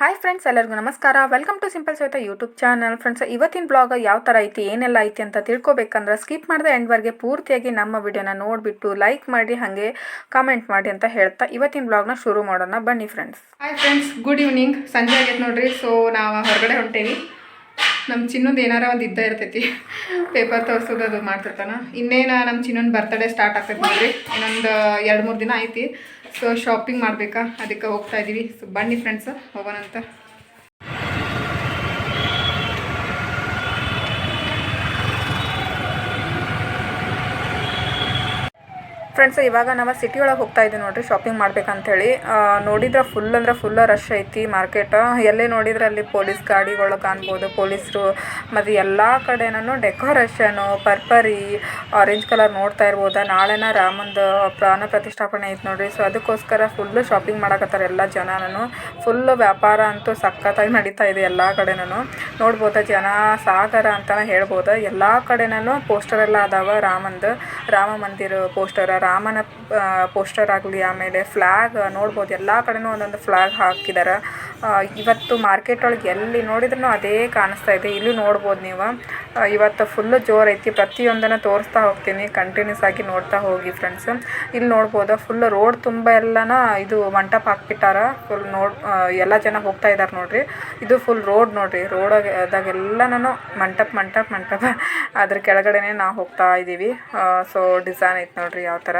Hi friends ಎಲ್ಲರಿಗೂ ನಮಸ್ಕಾರ. Welcome to simple Savita YouTube channel friends ಇವತ್ತಿನ ಬ್ಲಾಗ್ ಯಾವ ಥರ ಐತಿ, ಏನೆಲ್ಲ ಐತಿ ಅಂತ ತಿಳ್ಕೊಬೇಕಂದ್ರೆ ಸ್ಕಿಪ್ ಮಾಡಿದೆ ಎಂಡ್ವರೆಗೆ ಪೂರ್ತಿಯಾಗಿ ನಮ್ಮ ವಿಡಿಯೋನ ನೋಡಿಬಿಟ್ಟು ಲೈಕ್ ಮಾಡಿ, ಹಾಗೆ ಕಾಮೆಂಟ್ ಮಾಡಿ ಅಂತ ಹೇಳ್ತಾ ಇವತ್ತಿನ ಬ್ಲಾಗ್ನ ಶುರು ಮಾಡೋಣ. ಬನ್ನಿ friends hi friends good evening ಸಂಜೆ ಆಗೈತೆ ನೋಡ್ರಿ ಸೊ ನಾವು ಹೊರಗಡೆ ಹೊಂಟೇವಿ. ನಮ್ಮ ಚಿನ್ನೊಂದು ಏನಾರ ಒಂದು ಇದ್ದ ಇರ್ತೈತಿ ಪೇಪರ್ ತೋರಿಸೋದು ಅದು ಮಾಡ್ತಿರ್ತಾನ. ಇನ್ನೇನು ನಮ್ಮ ಚಿನ್ನೊಂದು ಬರ್ತಡೇ ಸ್ಟಾರ್ಟ್ ಆಗ್ತೈತಿ ನೋಡ್ರಿ. ಇನ್ನೊಂದು, ಎರಡು, ಮೂರು ದಿನ ಐತಿ. ಸೊ ಶಾಪಿಂಗ್ ಮಾಡಬೇಕಾ? ಅದಕ್ಕೆ ಹೋಗ್ತಾ ಇದ್ದೀವಿ ಸೊ ಬನ್ನಿ ಫ್ರೆಂಡ್ಸ್ ಹೋಗೋಣಂತ. ಫ್ರೆಂಡ್ಸ್ ಇವಾಗ ನಾವು ಸಿಟಿ ಒಳಗೆ ಹೋಗ್ತಾ ಇದ್ದೀವಿ ನೋಡ್ರಿ ಶಾಪಿಂಗ್ ಮಾಡ್ಬೇಕಂತೇಳಿ. ನೋಡಿದ್ರೆ ಫುಲ್ ಅಂದ್ರೆ ಫುಲ್ ರಶ್ ಐತಿ ಮಾರ್ಕೆಟ್ ಎಲ್ಲೇ ನೋಡಿದ್ರೆ ಅಲ್ಲಿ ಪೊಲೀಸ್ ಗಾಡಿಗಳು ಕಾಣ್ಬೋದು, ಪೊಲೀಸರು, ಮತ್ತು ಎಲ್ಲ ಕಡೆನೂ ಡೆಕೋರೇಷನು ಪರ್ಪರಿ ಆರೆಂಜ್ ಕಲರ್ ನೋಡ್ತಾ ಇರ್ಬೋದು. ನಾಳೆನ ರಾಮಂದು ಪ್ರಾಣ ಪ್ರತಿಷ್ಠಾಪನೆ ಐತೆ ನೋಡ್ರಿ. ಸೊ ಅದಕ್ಕೋಸ್ಕರ ಫುಲ್ಲು ಶಾಪಿಂಗ್ ಮಾಡಕತ್ತಾರೆ ಎಲ್ಲ ಜನನೂ. ಫುಲ್ ವ್ಯಾಪಾರ ಅಂತೂ ಸಖತ್ತಾಗಿ ನಡೀತಾ ಇದೆ ಎಲ್ಲ ಕಡೆನೂ. ನೋಡ್ಬೋದ ಜನ ಸಾಗರ ಅಂತ ಹೇಳ್ಬೋದು. ಎಲ್ಲ ಕಡೆನೂ ಪೋಸ್ಟರ್ ಎಲ್ಲ ಅದಾವ ರಾಮಂದು. ರಾಮ ಮಂದಿರ ಪೋಸ್ಟರ್ ರಾಮನ ಪೋಸ್ಟರ್ ಆಗಲಿ, ಆಮೇಲೆ ಫ್ಲ್ಯಾಗ್ ನೋಡ್ಬೋದು. ಎಲ್ಲ ಕಡೆನೂ ಒಂದೊಂದು ಫ್ಲ್ಯಾಗ್ ಹಾಕಿದ್ದಾರೆ ಇವತ್ತು ಮಾರ್ಕೆಟ್ ಒಳಗೆ ಎಲ್ಲಿ ನೋಡಿದ್ರೂ ಅದೇ ಕಾಣಿಸ್ತಾ ಇದೆ. ಇಲ್ಲಿ ನೋಡ್ಬೋದು ನೀವು. ಇವತ್ತು ಫುಲ್ಲು ಜೋರು ಐತಿ. ಪ್ರತಿಯೊಂದನ್ನು ತೋರಿಸ್ತಾ ಹೋಗ್ತೀನಿ. ಕಂಟಿನ್ಯೂಸ್ ಆಗಿ ನೋಡ್ತಾ ಹೋಗಿ ಫ್ರೆಂಡ್ಸ್ ಇಲ್ಲಿ ನೋಡ್ಬೋದು ಫುಲ್ ರೋಡ್ ತುಂಬ ಎಲ್ಲನ ಇದು ಮಂಟಪ ಹಾಕ್ಬಿಟ್ಟಾರ. ಫುಲ್ ನೋಡ್ ಎಲ್ಲ ಜನ ಹೋಗ್ತಾ ಇದ್ದಾರೆ ನೋಡ್ರಿ. ಇದು ಫುಲ್ ರೋಡ್ ನೋಡ್ರಿ. ರೋಡಾಗೆಲ್ಲನೂ ಮಂಟಪ ಮಂಟಪ ಮಂಟಪ. ಅದ್ರ ಕೆಳಗಡೆನೇ ನಾವು ಹೋಗ್ತಾ ಇದ್ದೀವಿ ಸೊ ಡಿಸೈನ್ ಐತೆ ನೋಡ್ರಿ ಯಾವ ಥರ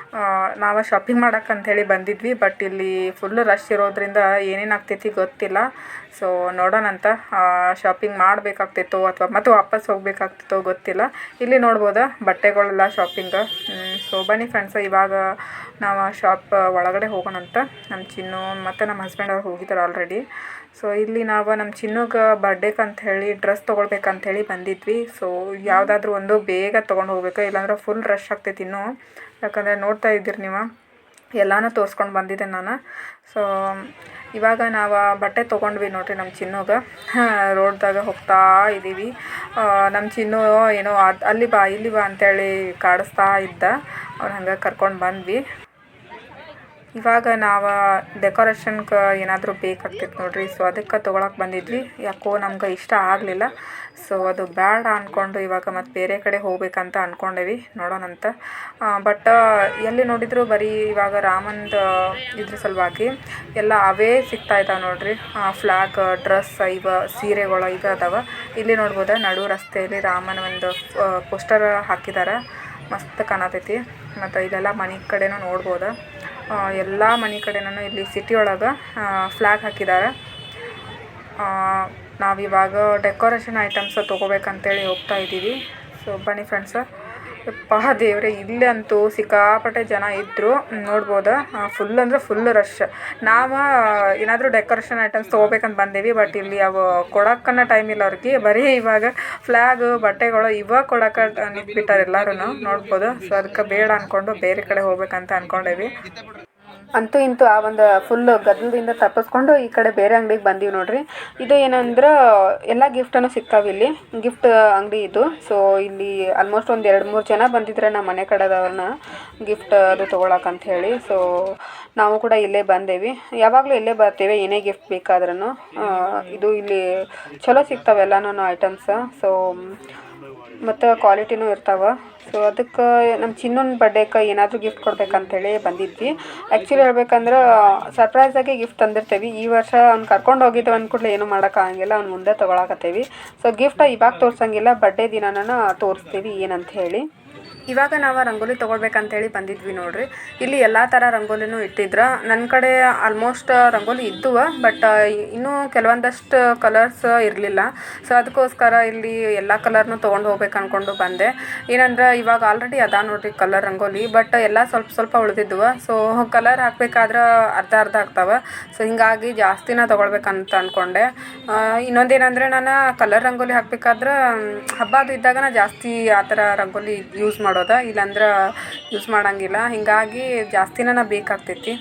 ನಾವು ಶಾಪಿಂಗ್ ಮಾಡಕ್ಕೆ ಅಂಥೇಳಿ ಬಂದಿದ್ವಿ ಬಟ್ ಇಲ್ಲಿ ಫುಲ್ ರಶ್ ಇರೋದ್ರಿಂದ ಏನೇನು ಆಗ್ತೈತಿ ಗೊತ್ತಿಲ್ಲ. ಸೊ ನೋಡೋಣಂತ ಶಾಪಿಂಗ್ ಮಾಡಬೇಕಾಗ್ತಿತ್ತೋ ಅಥವಾ ಮತ್ತೆ ವಾಪಸ್ ಹೋಗ್ಬೇಕಾಗ್ತಿತ್ತೋ ಗೊತ್ತಿಲ್ಲ. ಇಲ್ಲಿ ನೋಡ್ಬೋದಾ, ಬಟ್ಟೆಗಳೆಲ್ಲ ಶಾಪಿಂಗ್ ಸೊ ಬನ್ನಿ ಫ್ರೆಂಡ್ಸ್ ಇವಾಗ ನಾವು ಶಾಪ್ ಒಳಗಡೆ ಹೋಗೋಣಂತ ನಮ್ಮ ಚಿನ್ನು ಮತ್ತು ನಮ್ಮ ಹಸ್ಬೆಂಡ್ ಅವ್ರು ಹೋಗಿದ್ದಾರೆ ಆಲ್ರೆಡಿ ಸೊ ಇಲ್ಲಿ ನಾವು ನಮ್ಮ ಚಿನ್ನಗೆ ಬರ್ಡೇಗೆ ಅಂತ ಹೇಳಿ ಡ್ರೆಸ್ ತೊಗೊಳ್ಬೇಕಂತ ಹೇಳಿ ಬಂದಿದ್ವಿ. ಸೊ ಯಾವುದಾದ್ರೂ ಒಂದು ಬೇಗ ತೊಗೊಂಡು ಹೋಗ್ಬೇಕು? ಇಲ್ಲಾಂದ್ರೆ ಫುಲ್ ರಶ್ ಆಗ್ತೈತಿ ಇನ್ನೂ. ಯಾಕಂದರೆ ನೋಡ್ತಾ ಇದ್ದೀರಿ ನೀವು. ಎಲ್ಲಾನು ತೋರಿಸ್ಕೊಂಡು ಬಂದಿದ್ದೆ ನಾನು. ಸೊ ಇವಾಗ ನಾವು ಬಟ್ಟೆ ತೊಗೊಂಡ್ವಿ ನೋಡ್ರಿ ನಮ್ಮ ಚಿನ್ನೋಗ. ರೋಡ್ದಾಗ ಹೋಗ್ತಾ ಇದ್ದೀವಿ ನಮ್ಮ ಚಿನ್ನು ಏನೋ ಅದು, ಅಲ್ಲಿ ಬಾ, ಇಲ್ಲಿ ಬಾ ಅಂತೇಳಿ ಕಾಡಿಸ್ತಾ ಇದ್ದ. ಅವ್ನು ಹಂಗೆ ಕರ್ಕೊಂಡು ಬಂದ್ವಿ. ಇವಾಗ ನಾವು ಡೆಕೋರೇಷನ್ಗೆ ಏನಾದರೂ ಬೇಕಾಗ್ತಿತ್ತು ನೋಡ್ರಿ. ಸೊ ಅದಕ್ಕೆ ತೊಗೊಳಕ್ಕೆ ಬಂದಿದ್ವಿ. ಯಾಕೋ ನಮ್ಗೆ ಇಷ್ಟ ಆಗಲಿಲ್ಲ. ಸೊ ಅದು ಬೇಡ ಅಂದ್ಕೊಂಡು ಇವಾಗ ಮತ್ತು ಬೇರೆ ಕಡೆ ಹೋಗ್ಬೇಕಂತ ಅಂದ್ಕೊಂಡೇವಿ ನೋಡೋಣಂತ ಬಟ್ ಎಲ್ಲಿ ನೋಡಿದ್ರು ಬರೀ ಇವಾಗ ರಾಮಂದು ಇದ್ರ ಸಲುವಾಗಿ ಎಲ್ಲ ಅವೇ ಸಿಗ್ತಾ ಇದ್ದಾವೆ ನೋಡ್ರಿ. ಫ್ಲಾಗ್ ಡ್ರೆಸ್ ಇವ, ಸೀರೆಗಳು ಇವ ಅದಾವ. ಇಲ್ಲಿ ನೋಡ್ಬೋದ, ನಡು ರಸ್ತೆಯಲ್ಲಿ ರಾಮನ ಒಂದು ಪೋಸ್ಟರ್ ಹಾಕಿದ್ದಾರೆ ಮಸ್ತ್ ಕಾಣತೈತಿ. ಮತ್ತು ಇಲ್ಲೆಲ್ಲ ಮನೆ ಕಡೆನೂ ನೋಡ್ಬೋದು. ಎಲ್ಲ ಮನೆ ಕಡೆನೂ ಇಲ್ಲಿ ಸಿಟಿ ಒಳಗೆ ಫ್ಲ್ಯಾಗ್ ಹಾಕಿದ್ದಾರೆ ನಾವಿವಾಗ ಡೆಕೋರೇಷನ್ ಐಟಮ್ಸ್ ತೊಗೋಬೇಕಂತೇಳಿ ಹೋಗ್ತಾ ಇದ್ದೀವಿ. ಸೊ, ಬನ್ನಿ ಫ್ರೆಂಡ್ಸ ದೇವ್ರೆ ಇಲ್ಲಿ ಅಂತೂ ಸಿಕ್ಕಾಪಟ್ಟೆ ಜನ ಇದ್ದರು ನೋಡ್ಬೋದು? ಫುಲ್ ಅಂದರೆ ಫುಲ್ ರಶ್ ನಾವು, ಏನಾದರೂ ಡೆಕೋರೇಷನ್ ಐಟಮ್ಸ್ ತೊಗೋಬೇಕಂತ ಬಂದೇವಿ ಬಟ್ ಇಲ್ಲಿ ಅವು ಕೊಡಕ್ಕನ್ನ ಟೈಮ್ ಇಲ್ಲ ಅವ್ರಿಗೆ. ಬರೀ ಇವಾಗ ಫ್ಲ್ಯಾಗ್ ಬಟ್ಟೆಗಳು ಇವಾಗ ಕೊಡಕ್ಕೆ ನಿಂತ್ಬಿಟ್ಟಾರೆ ಎಲ್ಲರೂ ನೋಡ್ಬೋದು? ಸೊ ಅದಕ್ಕೆ ಬೇಡ ಅಂದ್ಕೊಂಡು ಬೇರೆ ಕಡೆ ಹೋಗ್ಬೇಕಂತ ಅಂದ್ಕೊಂಡೇವಿ ಅಂತೂ ಇಂತೂ ಆ ಒಂದು ಫುಲ್ ಗದ್ದಲದಿಂದ ತಪ್ಪಿಸ್ಕೊಂಡು ಈ ಕಡೆ ಬೇರೆ ಅಂಗಡಿಗೆ ಬಂದೀವಿ ನೋಡ್ರಿ. ಇದು ಏನಂದ್ರೆ, ಎಲ್ಲ ಗಿಫ್ಟನ್ನು ಸಿಗ್ತಾವೆ ಇಲ್ಲಿ. ಗಿಫ್ಟ್ ಅಂಗಡಿ ಇದು. ಸೊ ಇಲ್ಲಿ ಆಲ್ಮೋಸ್ಟ್ ಒಂದು ಎರಡು ಮೂರು ಜನ ಬಂದಿದ್ರೆ ನಮ್ಮ ಮನೆ ಕಡೆದವ್ರನ್ನ ಗಿಫ್ಟ್ ಅದು ತೊಗೊಳಕಂತ ಹೇಳಿ. ಸೊ ನಾವು ಕೂಡ ಇಲ್ಲೇ ಬಂದೇವಿ. ಯಾವಾಗಲೂ ಇಲ್ಲೇ ಬರ್ತೇವೆ, ಏನೇ ಗಿಫ್ಟ್ ಬೇಕಾದ್ರೂ ಇದು ಇಲ್ಲಿ ಚಲೋ ಸಿಗ್ತಾವೆ ಎಲ್ಲನೂ ಐಟಮ್ಸ್ ಸೊ ಮತ್ತು ಕ್ವಾಲಿಟಿನೂ ಇರ್ತಾವೆ. ಸೊ ಅದಕ್ಕೆ ನಮ್ಮ ಚಿನ್ನೊಂದು ಬರ್ಡೇಗೆ ಏನಾದರೂ ಗಿಫ್ಟ್ ಕೊಡ್ಬೇಕಂತೇಳಿ ಬಂದಿದ್ವಿ. ಆ್ಯಕ್ಚುಲಿ ಹೇಳ್ಬೇಕಂದ್ರೆ ಸರ್ಪ್ರೈಸಾಗಿ ಗಿಫ್ಟ್ ತಂದಿರ್ತೀವಿ. ಈ ವರ್ಷ ಅವ್ನು ಕರ್ಕೊಂಡು ಹೋಗಿದ್ದು ಅಂದ್ಕೂಡ್ಲೆ ಏನೂ ಮಾಡೋಕ್ಕಾಗಂಗಿಲ್ಲ ಅವ್ನು ಮುಂದೆ ತೊಗೊಳಕತ್ತೇವಿ. ಸೊ ಗಿಫ್ಟ್ ಇವಾಗ ತೋರ್ಸಂಗಿಲ್ಲ. ಬರ್ಡೇ ದಿನಾನ ತೋರಿಸ್ತೀವಿ ಏನಂತ ಹೇಳಿ. ಇವಾಗ ನಾವು ರಂಗೋಲಿ ತೊಗೊಳ್ಬೇಕಂತೇಳಿ ಬಂದಿದ್ವಿ ನೋಡಿರಿ. ಇಲ್ಲಿ ಎಲ್ಲ ಥರ ರಂಗೋಲಿನೂ ಇಟ್ಟಿದ್ರು. ನನ್ನ ಕಡೆ ಆಲ್ಮೋಸ್ಟ್ ರಂಗೋಲಿ ಇದ್ದುವ ಬಟ್ ಇನ್ನೂ ಕೆಲವೊಂದಷ್ಟು ಕಲರ್ಸ್ ಇರಲಿಲ್ಲ. ಸೊ ಅದಕ್ಕೋಸ್ಕರ ಇಲ್ಲಿ ಎಲ್ಲ ಕಲರ್ನು ತೊಗೊಂಡು ಹೋಗ್ಬೇಕು ಅಂದ್ಕೊಂಡು ಬಂದೆ. ಏನಂದ್ರೆ, ಇವಾಗ ಆಲ್ರೆಡಿ ಅದ ನೋಡ್ರಿ ಕಲರ್ ರಂಗೋಲಿ ಬಟ್ ಎಲ್ಲ ಸ್ವಲ್ಪ ಸ್ವಲ್ಪ ಉಳಿದಿದ್ವು ಸೊ ಕಲರ್ ಹಾಕ್ಬೇಕಾದ್ರೆ ಅರ್ಧ ಅರ್ಧ ಆಗ್ತಾವೆ. ಸೊ ಹಿಂಗಾಗಿ ಜಾಸ್ತಿನ ತೊಗೊಳ್ಬೇಕಂತ ಅಂದ್ಕೊಂಡೆ ಇನ್ನೊಂದೇನಂದರೆ, ನಾನು ಕಲರ್ ರಂಗೋಲಿ ಹಾಕ್ಬೇಕಾದ್ರೆ, ಹಬ್ಬ ಇದ್ದಾಗ ನಾ ಜಾಸ್ತಿ ಆ ಥರ ರಂಗೋಲಿ ಯೂಸ್ ಮಾಡೋದ, ಇಲ್ಲಾಂದ್ರೆ ಯೂಸ್ ಮಾಡೋಂಗಿಲ್ಲ. ಹೀಗಾಗಿ ಜಾಸ್ತಿನ ನಾ ಬೇಕಾಗ್ತೈತಿ.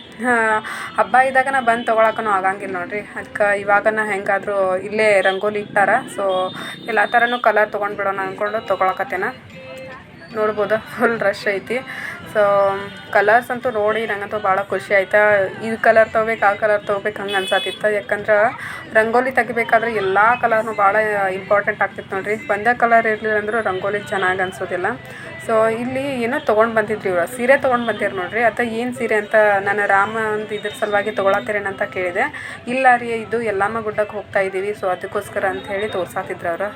ಹಬ್ಬ ಇದ್ದಾಗ ನಾ ಬಂದು ತೊಗೊಳಕ್ಕೂ ಆಗಂಗಿಲ್ಲ ನೋಡಿರಿ. ಅದಕ್ಕೆ ಇವಾಗ ನಾ ಹೆಂಗಾದರೂ ಇಲ್ಲೇ ರಂಗೋಲಿ ಇಟ್ಟಾರ ಸೊ ಎಲ್ಲ ಥರನೂ ಕಲರ್ ತೊಗೊಂಡ್ಬಿಡೋಣ ಅಂದ್ಕೊಂಡು ತೊಗೊಳಕತ್ತೇನ. ನೋಡ್ಬೋದು ಫುಲ್ ರಶ್ ಐತಿ. ಸೊ ಕಲರ್ಸ್ ಅಂತೂ ನೋಡಿ ನಂಗಂತೂ ಭಾಳ ಖುಷಿ ಆಯ್ತಾ. ಇದು ಕಲರ್ ತೊಗೋಬೇಕು, ಆ ಕಲರ್ ತೊಗೋಬೇಕು ಹಂಗೆ ಅನ್ಸತ್ತಿತ್ತು ಯಾಕಂದ್ರೆ ರಂಗೋಲಿ ತೆಗಿಬೇಕಾದ್ರೆ ಎಲ್ಲ ಕಲರ್ನು ಭಾಳ ಇಂಪಾರ್ಟೆಂಟ್ ಆಗ್ತಿತ್ತು ನೋಡ್ರಿ. ಒಂದೇ ಕಲರ್ ಇರಲಿಲ್ಲ ಅಂದರೂ ರಂಗೋಲಿ ಚೆನ್ನಾಗಿ ಅನಿಸೋದಿಲ್ಲ. ಸೊ ಇಲ್ಲಿ ಏನೋ ತೊಗೊಂಡು ಬಂದಿದ್ರಿ ಇವಾಗ ಸೀರೆ ತೊಗೊಂಡು ಬಂದಿರು ನೋಡ್ರಿ. ಅಥವಾ ಏನು ಸೀರೆ ಅಂತ ನಾನು ರಾಮ ಒಂದು ಇದ್ರ ಸಲುವಾಗಿ ತೊಗೊಳತ್ತೀರೇನಂತ ಕೇಳಿದೆ. ಇಲ್ಲ ರೀ, ಇದು ಎಲ್ಲಮ್ಮ ಗುಡ್ಡಕ್ಕೆ ಹೋಗ್ತಾ ಇದ್ದೀವಿ ಸೊ ಅದಕ್ಕೋಸ್ಕರ ಅಂತ ಹೇಳಿ ತೋರ್ಸಾತಿದ್ರು ಅವರು.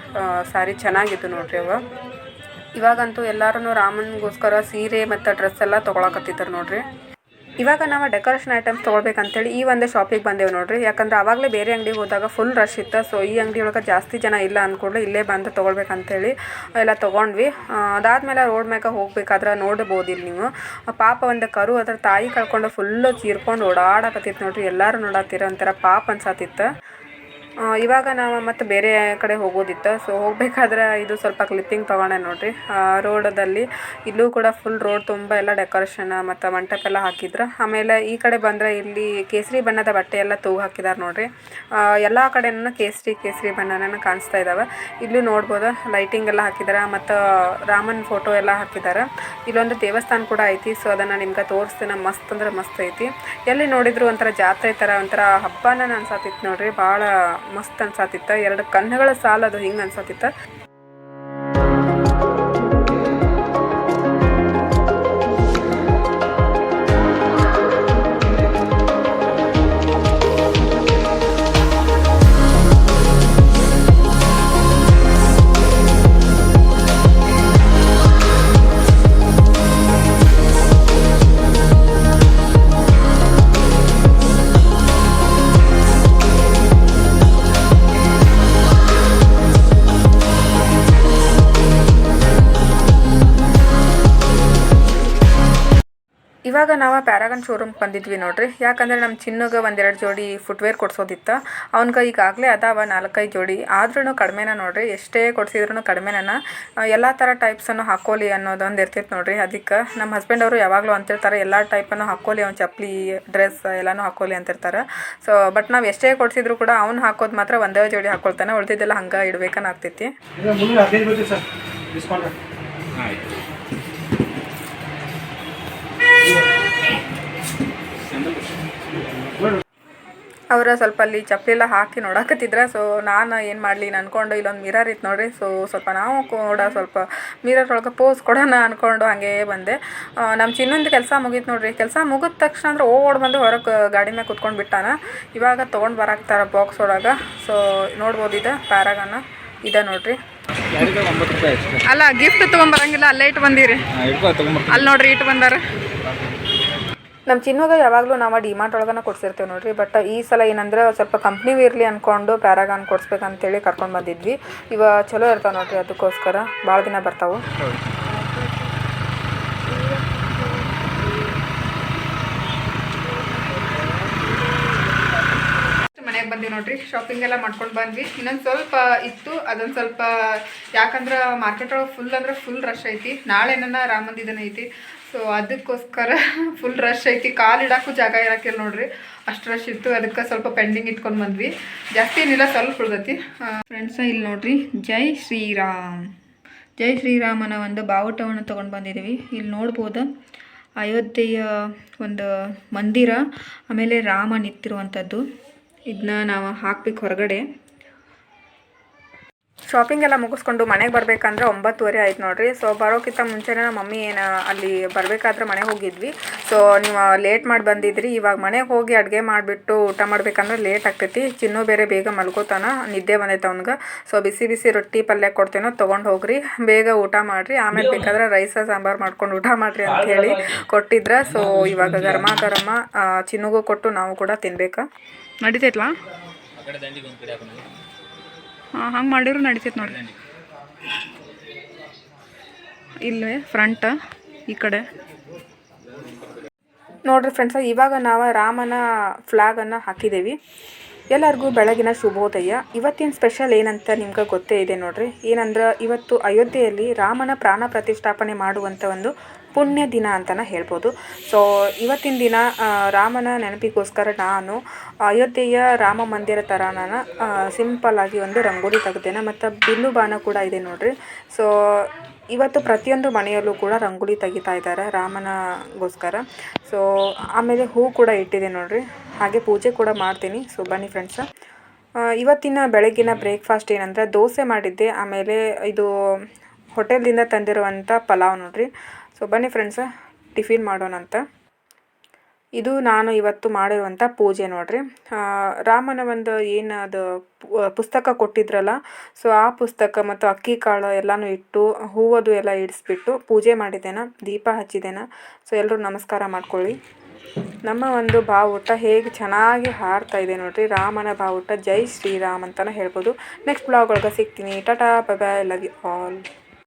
ಸಾರಿ ಚೆನ್ನಾಗಿತ್ತು ನೋಡ್ರಿ ಅವ. ಇವಾಗಂತೂ ಎಲ್ಲರೂ ರಾಮನಿಗೋಸ್ಕರ ಸೀರೆ ಮತ್ತು ಡ್ರೆಸ್ ಎಲ್ಲ ತೊಗೊಳಕತ್ತಿದ್ರು ನೋಡ್ರಿ. ಇವಾಗ ನಾವು ಡೆಕೋರೇಷನ್ ಐಟಮ್ಸ್ ತೊಗೊಳ್ಬೇಕಂತೇಳಿ ಈ ಒಂದೇ ಶಾಪಿಗೆ ಬಂದೇವು ನೋಡ್ರಿ. ಯಾಕಂದ್ರೆ ಆವಾಗಲೇ ಬೇರೆ ಅಂಗಡಿಗೆ ಹೋದಾಗ ಫುಲ್ ರಶ್ ಇತ್ತು. ಸೊ ಈ ಅಂಗಡಿ ಒಳಗೆ ಜಾಸ್ತಿ ಜನ ಇಲ್ಲ ಅಂದ್ಕೊಂಡು ಇಲ್ಲೇ ಬಂದು ತೊಗೊಳ್ಬೇಕಂತೇಳಿ ಎಲ್ಲ ತೊಗೊಂಡ್ವಿ. ಅದಾದಮೇಲೆ ರೋಡ್ ಮ್ಯಾಗ ಹೋಗ್ಬೇಕಾದ್ರೆ ನೋಡ್ಬೋದು ಇಲ್ಲಿ ನೀವು. ಪಾಪ ಒಂದು ಕರು ಅದ್ರ ತಾಯಿ ಕಳ್ಕೊಂಡು ಫುಲ್ಲು ಚೀರ್ಕೊಂಡು ಓಡಾಡಕತ್ತಿತ್ತು ನೋಡ್ರಿ. ಎಲ್ಲರೂ ನೋಡತ್ತೀರ ಒಂಥರ ಪಾಪ ಅನ್ಸತ್ತಿತ್ತು ಇವಾಗ ನಾವು ಮತ್ತು ಬೇರೆ ಕಡೆ ಹೋಗೋದಿತ್ತು. ಸೊ ಹೋಗಬೇಕಾದ್ರೆ ಇದು ಸ್ವಲ್ಪ ಕ್ಲಿಪ್ಪಿಂಗ್ ತೊಗೊಂಡೆ ನೋಡಿರಿ. ರೋಡದಲ್ಲಿ ಇಲ್ಲೂ ಕೂಡ ಫುಲ್ ರೋಡ್ ತುಂಬ ಎಲ್ಲ ಡೆಕೋರೇಷನ್ ಮತ್ತು ಮಂಟಪ ಎಲ್ಲ ಹಾಕಿದ್ರು. ಆಮೇಲೆ ಈ ಕಡೆ ಬಂದರೆ ಇಲ್ಲಿ ಕೇಸರಿ ಬಣ್ಣದ ಬಟ್ಟೆ ಎಲ್ಲ ತೂಗು ಹಾಕಿದ್ದಾರೆ ನೋಡ್ರಿ. ಎಲ್ಲ ಕಡೆನೂ ಕೇಸರಿ ಕೇಸರಿ ಬಣ್ಣನ ಕಾಣಿಸ್ತಾ ಇದ್ದಾವೆ ಇಲ್ಲೂ ನೋಡ್ಬೋದು ಲೈಟಿಂಗ್ ಎಲ್ಲ ಹಾಕಿದ್ದಾರೆ ಮತ್ತು ರಾಮನ್ ಫೋಟೋ ಎಲ್ಲ ಹಾಕಿದ್ದಾರೆ ಇಲ್ಲೊಂದು ದೇವಸ್ಥಾನ ಕೂಡ ಐತಿ ಸೊ ಅದನ್ನು ನಿಮ್ಗೆ ತೋರಿಸ್ತೀನಿ. ಮಸ್ತ್ ಅಂದ್ರೆ ಮಸ್ತ್ ಐತಿ. ಎಲ್ಲಿ ನೋಡಿದ್ರು ಒಂಥರ ಜಾತ್ರೆ ಥರ, ಒಂಥರ ಹಬ್ಬನ ಅನ್ಸತ್ತಿತ್ತು ನೋಡ್ರಿ. ಭಾಳ ಮಸ್ತ್ ಅನ್ಸಾತಿತ್ತ. ಎರಡು ಕಣ್ಣುಗಳ ಸಾಲದು ಹಿಂಗೆ ಅನ್ಸತ್ತಿತ್ತು ಇವಾಗ ನಾವು ಪ್ಯಾರಾಗನ್ ಶೋರೂಮ್ಗೆ ಬಂದಿದ್ವಿ ನೋಡ್ರಿ. ಯಾಕಂದ್ರೆ ನಮ್ಮ ಚಿನ್ನಗೆ ಒಂದೆರಡು ಜೋಡಿ ಫುಟ್ವೇರ್ ಕೊಡ್ಸೋದಿತ್ತು. ಅವ್ನಿಗೆ ಈಗಾಗಲೇ ಅದಾವ ನಾಲ್ಕೈದು ಜೋಡಿ. ಆದ್ರೂ ಕಡಿಮೆನ ನೋಡ್ರಿ. ಎಷ್ಟೇ ಕೊಡ್ಸಿದ್ರು ಕಡಿಮೆನ ಎಲ್ಲ ಥರ ಟೈಪ್ಸನ್ನು ಹಾಕೋಲಿ ಅನ್ನೋದೊಂದು ಇರ್ತೈತೆ ನೋಡ್ರಿ. ಅದಕ್ಕೆ ನಮ್ಮ ಹಸ್ಬೆಂಡ್ ಅವರು ಯಾವಾಗಲೂ ಅಂತಿರ್ತಾರೆ ಎಲ್ಲ ಟೈಪನ್ನು ಹಾಕೋಲಿ ಅವ್ನು ಚಪ್ಪಲಿ ಡ್ರೆಸ್ ಎಲ್ಲನೂ ಹಾಕೋಲಿ ಅಂತಿರ್ತಾರೆ. ಸೊ ಬಟ್ ನಾವು ಎಷ್ಟೇ ಕೊಡಿಸಿದ್ರು ಕೂಡ ಅವ್ನು ಹಾಕೋದು ಮಾತ್ರ ಒಂದೇ ಜೋಡಿ ಹಾಕೊಳ್ತಾನೆ. ಉಳಿದಿದ್ದೆಲ್ಲ ಹಂಗೆ ಇಡ್ಬೇಕನ್ನ ಆಗ್ತೈತಿ. ಅವ್ರು ಸ್ವಲ್ಪ ಅಲ್ಲಿ ಚಪ್ಪಲಿ ಎಲ್ಲ ಹಾಕಿ ನೋಡಾಕತ್ತಿದ್ರೆ. ಸೊ ನಾನು ಏನು ಮಾಡಲಿ ಅಂದ್ಕೊಂಡು ಇಲ್ಲೊಂದು ಮಿರರ್ ಇತ್ತು ನೋಡಿರಿ. ಸೊ ಸ್ವಲ್ಪ ನಾವು ಕೂಡ ಸ್ವಲ್ಪ ಮಿರರ್ ಒಳಗೆ ಪೋಸ್ ಕೊಡೋಣ ಅಂದ್ಕೊಂಡು ಹಾಗೇ ಬಂದೆ. ನಮ್ಮ ಚಿನ್ನೊಂದು ಕೆಲಸ ಮುಗೀತು ನೋಡಿರಿ. ಕೆಲಸ ಮುಗಿದ ತಕ್ಷಣ ಅಂದ್ರೆ ಓಡ್ ಬಂದು ಹೊರಗೆ ಗಾಡಿ ಮೇಲೆ ಕುತ್ಕೊಂಡು ಬಿಟ್ಟಾನ. ಇವಾಗ ತೊಗೊಂಡು ಬರಾಕ್ತಾರ ಬಾಕ್ಸ್ ಒಳಗೆ. ಸೊ ನೋಡ್ಬೋದು ಇದು ಪ್ಯಾರಾಗನ ಇದೆ ನೋಡಿರಿ. ಅಲ್ಲ ಗಿಫ್ಟ್ ತೊಗೊಂಬರಂಗಿಲ್ಲ ಅಲ್ಲೇ ಇಟ್ಟು ಬಂದಿರಿ. ಅಲ್ಲಿ ನೋಡ್ರಿ ಇಟ್ಟು ಬಂದಾರ. ನಮ್ಮ ಚಿನ್ನುಗ ಯಾವಾಗಲೂ ನಾವು ಡಿಮಾರ್ಟ್ ಒಳಗನ ಕೊಡ್ಸಿರ್ತೇವೆ ನೋಡಿರಿ ಬಟ್ ಈ ಸಲ ಏನಂದ್ರೆ ಸ್ವಲ್ಪ ಕಂಪ್ನಿವ್ ಇರಲಿ ಅಂದ್ಕೊಂಡು ಪ್ಯಾರಾಗಾನ್ ಕೊಡ್ಸ್ಬೇಕಂತೇಳಿ ಕರ್ಕೊಂಡು ಬಂದಿದ್ವಿ. ಇವ ಚಲೋ ಇರ್ತಾವೆ ನೋಡಿರಿ ಅದಕ್ಕೋಸ್ಕರ ಭಾಳ ದಿನ ಬರ್ತಾವೆ. ಮನೆಗೆ ಬಂದ್ವಿ ನೋಡ್ರಿ ಶಾಪಿಂಗ್ ಎಲ್ಲ ಮಾಡ್ಕೊಂಡು ಬಂದ್ವಿ. ಇನ್ನೊಂದು ಸ್ವಲ್ಪ ಇತ್ತು, ಅದೊಂದು ಸ್ವಲ್ಪ ಯಾಕಂದ್ರೆ ಮಾರ್ಕೆಟ್ ಒಳಗೆ ಫುಲ್ ಅಂದ್ರೆ ಫುಲ್ ರಶ್ ಐತಿ. ನಾಳೆ ಏನನ್ನ ರಾಮ ಮಂದಿದನ ಐತಿ. ಸೊ ಅದಕ್ಕೋಸ್ಕರ ಫುಲ್ ರಶ್ ಐತಿ. ಕಾಲು ಇಡಾಕು ಜಾಗ ಇರಕ್ಕಿಲ್ಲ ನೋಡ್ರಿ. ಅಷ್ಟು ರಶ್ ಇತ್ತು. ಅದಕ್ಕೆ ಸ್ವಲ್ಪ ಪೆಂಡಿಂಗ್ ಇಟ್ಕೊಂಡು ಬಂದ್ವಿ. ಜಾಸ್ತಿ ಏನಿಲ್ಲ, ಸ್ವಲ್ಪ ಉಳ್ದೈತಿ. ಫ್ರೆಂಡ್ಸ ಇಲ್ಲಿ ನೋಡ್ರಿ. ಜೈ ಶ್ರೀರಾಮ್. ಜೈ ಶ್ರೀರಾಮನ ಒಂದು ಬಾವುಟವನ್ನು ತೊಗೊಂಡು ಬಂದಿದ್ದೀವಿ ಇಲ್ಲಿ ನೋಡ್ಬೋದು? ಅಯೋಧ್ಯೆಯ ಒಂದು ಮಂದಿರ, ಆಮೇಲೆ ರಾಮ ನಿಂತಿರುವಂಥದ್ದು ಇದನ್ನ ನಾವು ಹಾಕ್ಬೇಕು ಹೊರಗಡೆ. ಶಾಪಿಂಗ್ ಎಲ್ಲ ಮುಗಿಸ್ಕೊಂಡು ಮನೆಗೆ ಬರಬೇಕಂದ್ರೆ ಒಂಬತ್ತುವರೆ ಆಯ್ತು ನೋಡಿರಿ. ಸೊ ಬರೋಕ್ಕಿಂತ ಮುಂಚೆನೇ ನಮ್ಮ ಮಮ್ಮಿ ಏನು ಅಲ್ಲಿ ಬರಬೇಕಾದ್ರೆ ಮನೆಗೆ ಹೋಗಿದ್ವಿ. ಸೊ ನೀವು ಲೇಟ್ ಮಾಡಿ ಬಂದಿದ್ರಿ. ಇವಾಗ ಮನೆಗೆ ಹೋಗಿ ಅಡುಗೆ ಮಾಡಿಬಿಟ್ಟು ಊಟ ಮಾಡಬೇಕಂದ್ರೆ ಲೇಟ್ ಆಗ್ತೈತಿ. ಚಿನ್ನು ಬೇರೆ ಬೇಗ ಮಲ್ಕೋತಾನ ನಿದ್ದೆ ಬಂದೈತೆ ಅವ್ನಿಗೆ. ಸೊ ಬಿಸಿ ಬಿಸಿ ರೊಟ್ಟಿ ಪಲ್ಯ ಕೊಡ್ತೇನೋ ತೊಗೊಂಡು ಹೋಗ್ರಿ. ಬೇಗ ಊಟ ಮಾಡಿರಿ. ಆಮೇಲೆ ಬೇಕಾದ್ರೆ ರೈಸ, ಸಾಂಬಾರು ಮಾಡ್ಕೊಂಡು ಊಟ ಮಾಡಿರಿ ಅಂತ ಹೇಳಿ ಕೊಟ್ಟಿದ್ರ. ಸೊ ಇವಾಗ ಗರಮ ಗರಮ ಚಿನ್ನುಗೂ ಕೊಟ್ಟು ನಾವು ಕೂಡ ತಿನ್ಬೇಕಾ. ನಡಿತೈತ್ಲಾ? ಹಾಂ, ಹಂಗೆ ಮಾಡಿದ್ರು ನಡಿತೈತೆ ನೋಡ್ರಿ. ಇಲ್ಲೇ ಫ್ರಂಟ್ ಈ ಕಡೆ? ನೋಡ್ರಿ ಫ್ರೆಂಡ್ಸ ಇವಾಗ ನಾವು ರಾಮನ ಫ್ಲಾಗನ್ನು ಹಾಕಿದ್ದೀವಿ ಎಲ್ಲರಿಗೂ ಬೆಳಗಿನ ಶುಭೋದಯ. ಇವತ್ತಿನ ಸ್ಪೆಷಲ್ ಏನಂತ ನಿಮ್ಗೆ ಗೊತ್ತೇ ಇದೆ ನೋಡ್ರಿ. ಏನಂದ್ರೆ, ಇವತ್ತು ಅಯೋಧ್ಯೆಯಲ್ಲಿ ರಾಮನ ಪ್ರಾಣ ಪ್ರತಿಷ್ಠಾಪನೆ ಮಾಡುವಂಥ ಒಂದು ಪುಣ್ಯ ದಿನ ಅಂತಲೇ ಹೇಳ್ಬೋದು. ಸೊ ಇವತ್ತಿನ ದಿನ ರಾಮನ ನೆನಪಿಗೋಸ್ಕರ ನಾನು ಅಯೋಧ್ಯೆಯ ರಾಮ ಮಂದಿರ ಥರ ನಾನು ಸಿಂಪಲ್ ಆಗಿ ಒಂದು ರಂಗೋಲಿ ತೆಗ್ದೇನೆ, ಮತ್ತು ಬಿಲ್ಲು ಬಾಣ ಕೂಡ ಇದೆ ನೋಡಿರಿ. ಸೊ ಇವತ್ತು ಪ್ರತಿಯೊಂದು ಮನೆಯಲ್ಲೂ ಕೂಡ ರಂಗೋಲಿ ತೆಗಿತಾ ಇದ್ದಾರೆ ರಾಮನಗೋಸ್ಕರ. ಸೊ ಆಮೇಲೆ ಹೂ ಕೂಡ ಇಟ್ಟಿದೆ ನೋಡಿರಿ. ಹಾಗೆ ಪೂಜೆ ಕೂಡ ಮಾಡ್ತೀನಿ. ಸೊ ಬನ್ನಿ ಫ್ರೆಂಡ್ಸ ಇವತ್ತಿನ ಬೆಳಗಿನ ಬ್ರೇಕ್ಫಾಸ್ಟ್ ಏನಂದರೆ, ದೋಸೆ ಮಾಡಿದ್ದೆ. ಆಮೇಲೆ ಇದು ಹೋಟೆಲ್ದಿಂದ ತಂದಿರುವಂಥ ಪಲಾವ್ ನೋಡ್ರಿ. ಸೊ ಬನ್ನಿ ಫ್ರೆಂಡ್ಸ ಟಿಫಿನ್ ಮಾಡೋಣಂತ ಇದು ನಾನು ಇವತ್ತು ಮಾಡಿರುವಂಥ ಪೂಜೆ ನೋಡ್ರಿ. ರಾಮನ ಒಂದು ಏನು ಅದು ಪುಸ್ತಕ ಕೊಟ್ಟಿದ್ರಲ್ಲ ಸೊ ಆ ಪುಸ್ತಕ ಮತ್ತು ಅಕ್ಕಿ ಕಾಳು ಎಲ್ಲನೂ ಇಟ್ಟು, ಹೂವದು ಎಲ್ಲ ಇಡಿಸ್ಬಿಟ್ಟು ಪೂಜೆ ಮಾಡಿದ್ದೇನ, ದೀಪ ಹಚ್ಚಿದ್ದೇನ. ಸೊ ಎಲ್ಲರೂ ನಮಸ್ಕಾರ ಮಾಡ್ಕೊಳ್ಳಿ. ನಮ್ಮ ಒಂದು ಬಾವುಟ ಹೇಗೆ ಚೆನ್ನಾಗಿ ಹಾರ್ತಾ ಇದೆ ನೋಡ್ರಿ. ರಾಮನ ಬಾವುಟ ಜೈ ಶ್ರೀರಾಮ್ ಅಂತಲೇ ಹೇಳ್ಬೋದು. ನೆಕ್ಸ್ಟ್ ಬ್ಲಾಗ್ ಒಳಗೆ ಸಿಗ್ತೀನಿ. Tata bye bye love you all